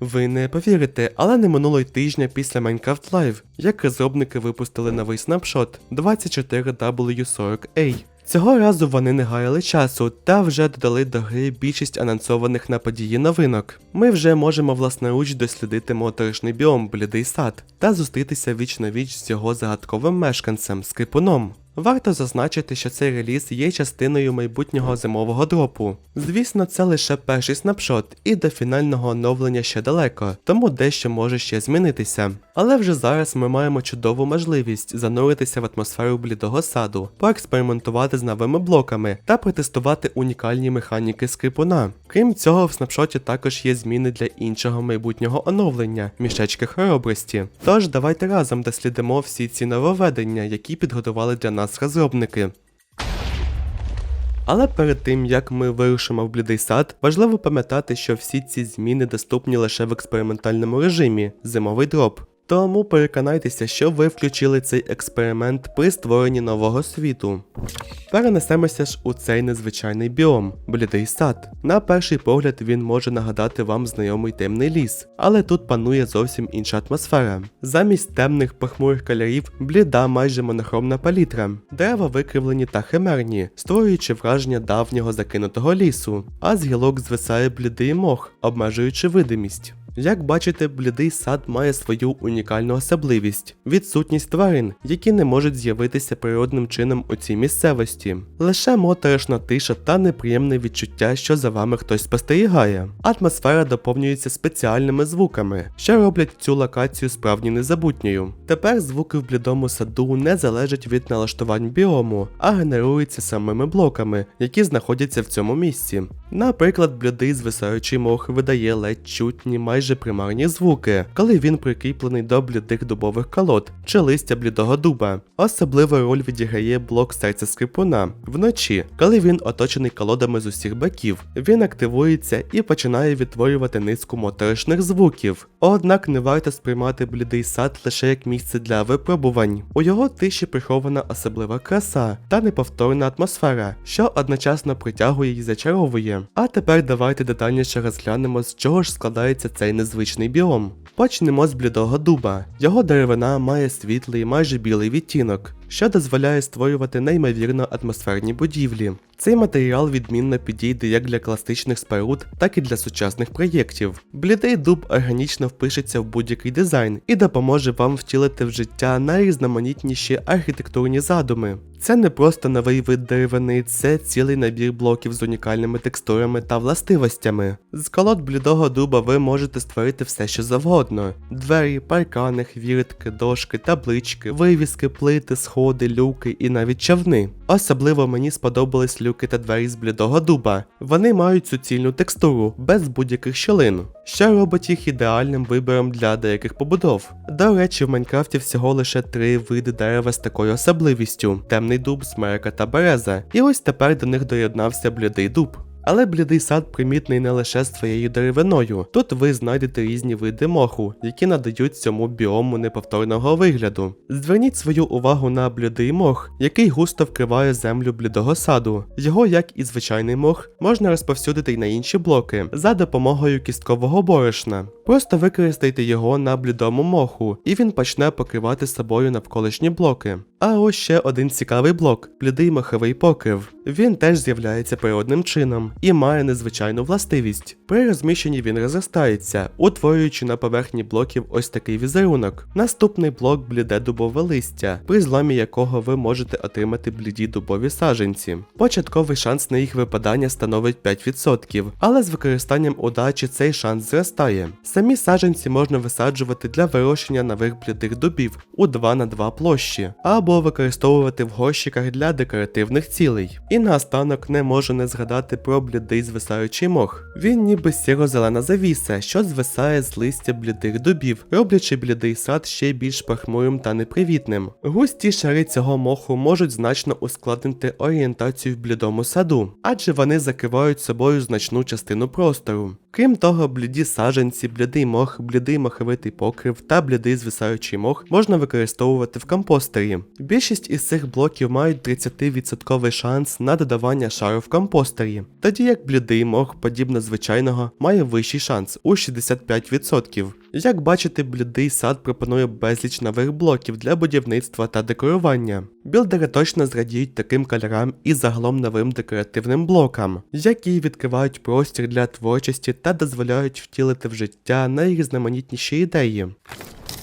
Ви не повірите, але не минуло й тижня після Minecraft Live, як розробники випустили новий снапшот 24W40A. Цього разу вони не гаяли часу та вже додали до гри більшість анонсованих на події новинок. Ми вже можемо власноруч дослідити моторошний біом Блідий сад та зустрітися віч на віч з його загадковим мешканцем Скрипуном. Варто зазначити, що цей реліз є частиною майбутнього зимового дропу. Звісно, це лише перший снапшот, і до фінального оновлення ще далеко, тому дещо може ще змінитися. Але вже зараз ми маємо чудову можливість зануритися в атмосферу блідого саду, поекспериментувати з новими блоками та протестувати унікальні механіки скрипуна. Крім цього, в снапшоті також є зміни для іншого майбутнього оновлення мішечки хоробрості. Тож давайте разом дослідимо всі ці нововведення, які підготували для нас розробники. Але перед тим як ми вирушимо в блідий сад, важливо пам'ятати, що всі ці зміни доступні лише в експериментальному режимі зимовий дроп. Тому переконайтеся, що ви включили цей експеримент при створенні нового світу. Перенесемося ж у цей незвичайний біом блідий сад. На перший погляд він може нагадати вам знайомий темний ліс, але тут панує зовсім інша атмосфера. Замість темних похмурих кольорів бліда майже монохромна палітра, дерева викривлені та химерні, створюючи враження давнього закинутого лісу, а з гілок звисає блідий мох, обмежуючи видимість. Як бачите, блідий сад має свою унікальну особливість відсутність тварин, які не можуть з'явитися природним чином у цій місцевості. Лише моторошна тиша та неприємне відчуття, що за вами хтось спостерігає. Атмосфера доповнюється спеціальними звуками, що роблять цю локацію справді незабутньою. Тепер звуки в блідому саду не залежать від налаштувань біому, а генеруються самими блоками, які знаходяться в цьому місці. Наприклад, блідий звисаючий мох видає ледь чутні майже примарні звуки, коли він прикріплений до блідих дубових колод чи листя блідого дуба. Особливу роль відіграє блок серця скрипуна. Вночі, коли він оточений колодами з усіх боків, він активується і починає відтворювати низку моторошних звуків. Однак не варто сприймати блідий сад лише як місце для випробувань. У його тиші прихована особлива краса та неповторна атмосфера, що одночасно притягує і зачаровує. А тепер давайте детальніше розглянемо, з чого ж складається цей незвичний біом. Почнемо з блідого дуба. Його деревина має світлий, майже білий відтінок, що дозволяє створювати неймовірно атмосферні будівлі. Цей матеріал відмінно підійде як для класичних споруд, так і для сучасних проєктів. Блідий дуб органічно впишеться в будь-який дизайн і допоможе вам втілити в життя найрізноманітніші архітектурні задуми. Це не просто новий вид деревини, це цілий набір блоків з унікальними текстурами та властивостями. З колод блідого дуба ви можете створити все, що завгодно: двері, паркани, хвіртки, дошки, таблички, вивіски, плити, сходи, люки і навіть човни. Особливо мені сподобались люки та двері з блідого дуба. Вони мають суцільну текстуру, без будь-яких щілин, що робить їх ідеальним вибором для деяких побудов. До речі, в Майнкрафті всього лише три види дерева з такою особливістю: темний дуб, смерека та береза. І ось тепер до них доєднався блідий дуб. Але блідий сад примітний не лише своєю деревиною. Тут ви знайдете різні види моху, які надають цьому біому неповторного вигляду. Зверніть свою увагу на блідий мох, який густо вкриває землю блідого саду. Його, як і звичайний мох, можна розповсюдити й на інші блоки за допомогою кісткового борошна. Просто використайте його на блідому моху, і він почне покривати собою навколишні блоки. А ось ще один цікавий блок блідий моховий покрив. Він теж з'являється природним чином і має незвичайну властивість. При розміщенні він розростається, утворюючи на поверхні блоків ось такий візерунок. Наступний блок бліде дубове листя, при зламі якого ви можете отримати бліді дубові саженці. Початковий шанс на їх випадання становить 5%, але з використанням удачі цей шанс зростає. Самі саженці можна висаджувати для вирощення нових блідих дубів у 2 на 2 площі, або використовувати в горщиках для декоративних цілей. І наостанок не можу не згадати про блідий звисаючий мох. Він ніби сіро-зелена завіса, що звисає з листя блідих дубів, роблячи блідий сад ще більш похмурим та непривітним. Густі шари цього моху можуть значно ускладнити орієнтацію в блідому саду, адже вони закривають собою значну частину простору. Крім того, бліді саженці, блідий мох, блідий моховитий покрив та блідий звисаючий мох можна використовувати в компостері. Більшість із цих блоків мають 30% шанс на додавання шару в компостері, тоді як блідий мох, подібно звичайного, має вищий шанс у 65%. Як бачите, блідий сад пропонує безліч нових блоків для будівництва та декорування. Білдери точно зрадіють таким кольорам і загалом новим декоративним блокам, які відкривають простір для творчості та дозволяють втілити в життя найрізноманітніші ідеї.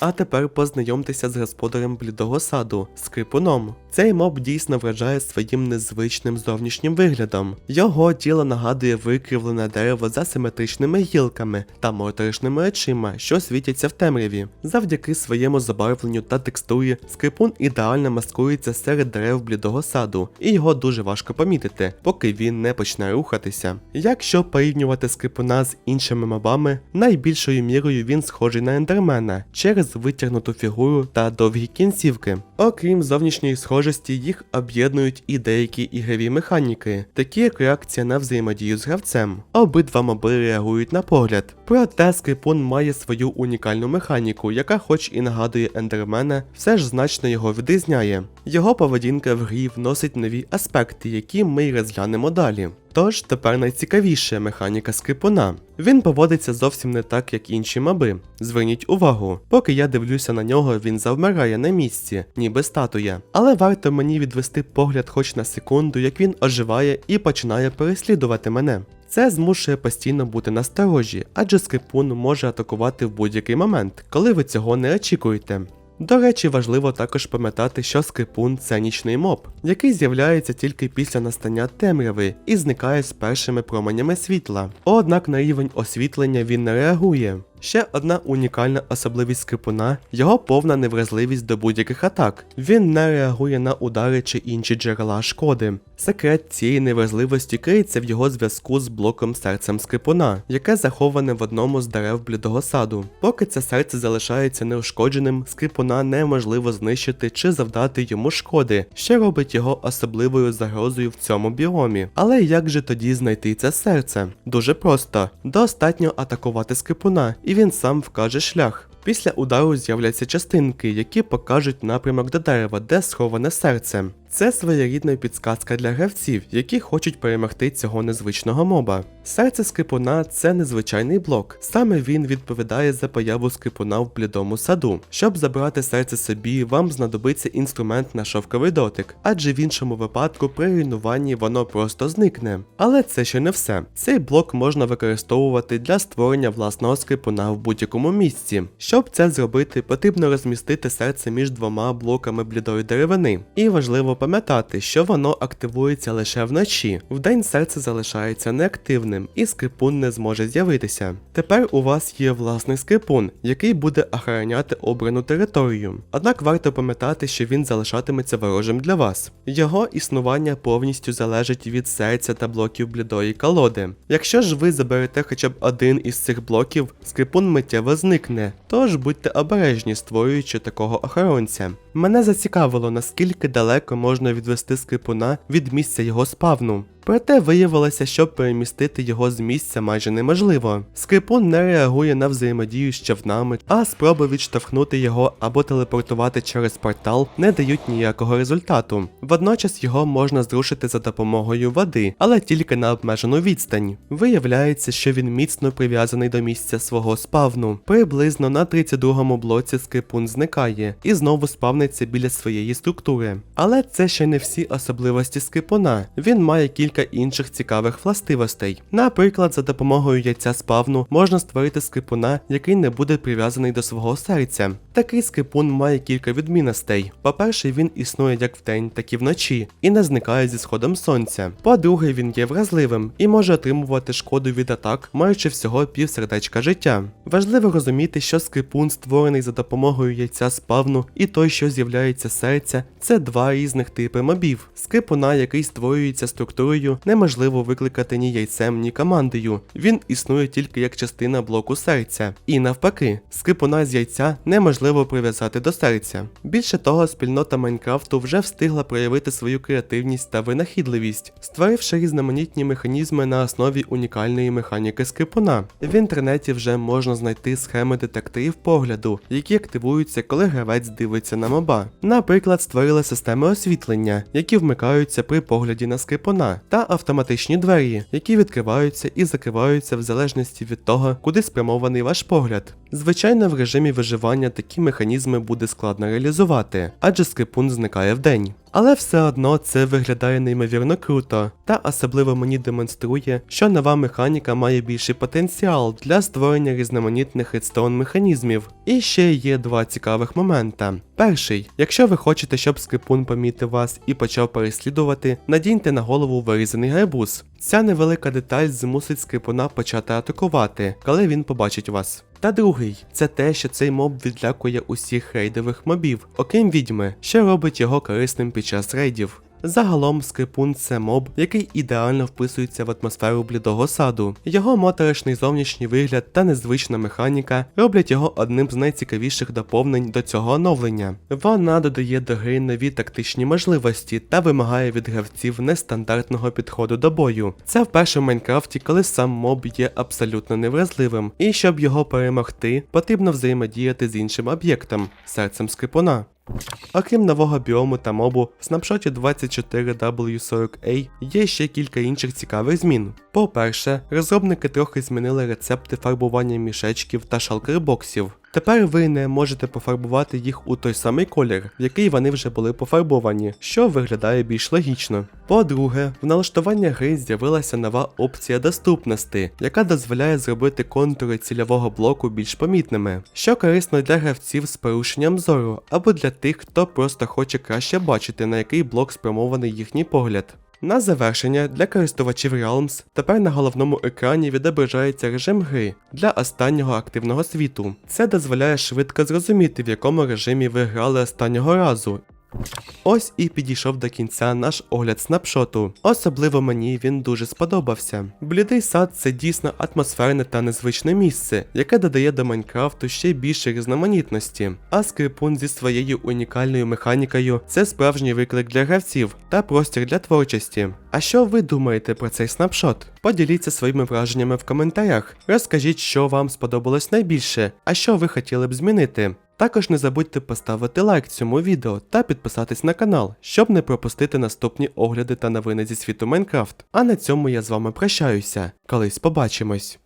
А тепер познайомтеся з господарем блідого саду скрипуном. Цей моб дійсно вражає своїм незвичним зовнішнім виглядом. Його тіло нагадує викривлене дерево за симетричними гілками та моторошними очима, що світяться в темряві. Завдяки своєму забарвленню та текстурі, скрипун ідеально маскується серед дерев блідого саду, і його дуже важко помітити, поки він не почне рухатися. Якщо порівнювати скрипуна з іншими мобами, найбільшою мірою він схожий на ендермена через витягнуту фігуру та довгі кінцівки. Окрім зовнішньої схожості, їх об'єднують і деякі ігрові механіки, такі як реакція на взаємодію з гравцем. Обидва моби реагують на погляд. Проте скрипун має свою унікальну механіку, яка, хоч і нагадує ендермена, все ж значно його відрізняє. Його поведінка в грі вносить нові аспекти, які ми й розглянемо далі. Тож тепер найцікавіше механіка скрипуна. Він поводиться зовсім не так, як інші моби. Зверніть увагу, поки я дивлюся на нього, він завмирає на місці, ніби статуя. Але варто мені відвести погляд хоч на секунду, як він оживає і починає переслідувати мене. Це змушує постійно бути насторожі, адже скрипун може атакувати в будь-який момент, коли ви цього не очікуєте. До речі, важливо також пам'ятати, що скрипун це нічний моб, який з'являється тільки після настання темряви і зникає з першими променями світла. Однак на рівень освітлення він не реагує. Ще одна унікальна особливість скрипуна його повна невразливість до будь-яких атак. Він не реагує на удари чи інші джерела шкоди. Секрет цієї невразливості криється в його зв'язку з блоком серцем скрипуна, яке заховане в одному з дерев блідого саду. Поки це серце залишається неушкодженим, скрипуна неможливо знищити чи завдати йому шкоди, що робить його особливою загрозою в цьому біомі. Але як же тоді знайти це серце? Дуже просто: достатньо атакувати скрипуна і він сам вкаже шлях. Після удару з'являться частинки, які покажуть напрямок до дерева, де сховане серце. Це своєрідна підсказка для гравців, які хочуть перемогти цього незвичного моба. Серце скрипуна це незвичайний блок. Саме він відповідає за появу скрипуна в блідому саду. Щоб забрати серце собі, вам знадобиться інструмент на шовковий дотик, адже в іншому випадку при руйнуванні воно просто зникне. Але це ще не все. Цей блок можна використовувати для створення власного скрипуна в будь-якому місці. Щоб це зробити, потрібно розмістити серце між двома блоками блідої деревини. І важливо пам'ятати, що воно активується лише вночі. Вдень серце залишається неактивним і скрипун не зможе з'явитися. Тепер у вас є власний скрипун, який буде охороняти обрану територію. Однак варто пам'ятати, що він залишатиметься ворожим для вас. Його існування повністю залежить від серця та блоків блідої колоди. Якщо ж ви заберете хоча б один із цих блоків, скрипун миттєво зникне, тож будьте обережні, створюючи такого охоронця. Мене зацікавило, наскільки далеко можна відвести скрипуна від місця його спавну. Проте виявилося, що перемістити його з місця майже неможливо. Скрипун не реагує на взаємодію з човнами, а спроби відштовхнути його або телепортувати через портал не дають ніякого результату. Водночас його можна зрушити за допомогою води, але тільки на обмежену відстань. Виявляється, що він міцно прив'язаний до місця свого спавну. Приблизно на 32-му блоці скрипун зникає і знову спавниться біля своєї структури. Але це ще не всі особливості скрипуна. Він має кілька інших цікавих властивостей. Наприклад, за допомогою яйця спавну можна створити скрипуна, який не буде прив'язаний до свого серця. Такий скрипун має кілька відмінностей. По-перше, він існує як вдень, так і вночі, і не зникає зі сходом сонця. По-друге, він є вразливим і може отримувати шкоду від атак, маючи всього півсердечка життя. Важливо розуміти, що скрипун створений за допомогою яйця спавну, і той, що з'являється серця, це два різних типи мобів. Скрипуна, який створюється структурою теорію неможливо викликати ні яйцем, ні командою. Він існує тільки як частина блоку серця. І навпаки, скрипуна з яйця неможливо прив'язати до серця. Більше того, спільнота Майнкрафту вже встигла проявити свою креативність та винахідливість, створивши різноманітні механізми на основі унікальної механіки скрипуна. В інтернеті вже можна знайти схеми детекторів погляду, які активуються, коли гравець дивиться на моба. Наприклад, створили системи освітлення, які вмикаються при погляді на скрипуна, та автоматичні двері, які відкриваються і закриваються в залежності від того, куди спрямований ваш погляд. Звичайно, в режимі виживання такі механізми буде складно реалізувати, адже скрипун зникає вдень. Але все одно це виглядає неймовірно круто, та особливо мені демонструє, що нова механіка має більший потенціал для створення різноманітних редстоун механізмів. І ще є два цікавих момента. Перший, якщо ви хочете, щоб скрипун помітив вас і почав переслідувати, надіньте на голову вирізаний гарбуз. Ця невелика деталь змусить скрипуна почати атакувати, коли він побачить вас. Та другий це те, що цей моб відлякує усіх рейдових мобів, окрім відьми, що робить його корисним під час рейдів. Загалом скрипун це моб, який ідеально вписується в атмосферу блідого саду. Його моторошний зовнішній вигляд та незвична механіка роблять його одним з найцікавіших доповнень до цього оновлення. Вона додає до гри нові тактичні можливості та вимагає від гравців нестандартного підходу до бою. Це вперше в Майнкрафті, коли сам моб є абсолютно невразливим, і щоб його перемогти, потрібно взаємодіяти з іншим об'єктом серцем скрипуна. Окрім нового біому та мобу, в снапшоті 24W40A є ще кілька інших цікавих змін. По-перше, розробники трохи змінили рецепти фарбування мішечків та шалкербоксів. Тепер ви не можете пофарбувати їх у той самий колір, в який вони вже були пофарбовані, що виглядає більш логічно. По-друге, в налаштуванні гри з'явилася нова опція доступності, яка дозволяє зробити контури цільового блоку більш помітними, що корисно для гравців з порушенням зору або для тих, хто просто хоче краще бачити, на який блок спрямований їхній погляд. На завершення для користувачів Realms тепер на головному екрані відображається режим гри для останнього активного світу. Це дозволяє швидко зрозуміти, в якому режимі ви грали останнього разу. Ось і підійшов до кінця наш огляд снапшоту. Особливо мені він дуже сподобався. Блідий сад це дійсно атмосферне та незвичне місце, яке додає до Майнкрафту ще більше різноманітності. А скрипун зі своєю унікальною механікою це справжній виклик для гравців та простір для творчості. А що ви думаєте про цей снапшот? Поділіться своїми враженнями в коментарях. Розкажіть, що вам сподобалось найбільше, а що ви хотіли б змінити. Також не забудьте поставити лайк цьому відео та підписатись на канал, щоб не пропустити наступні огляди та новини зі світу Майнкрафт. А на цьому я з вами прощаюся. Колись побачимось.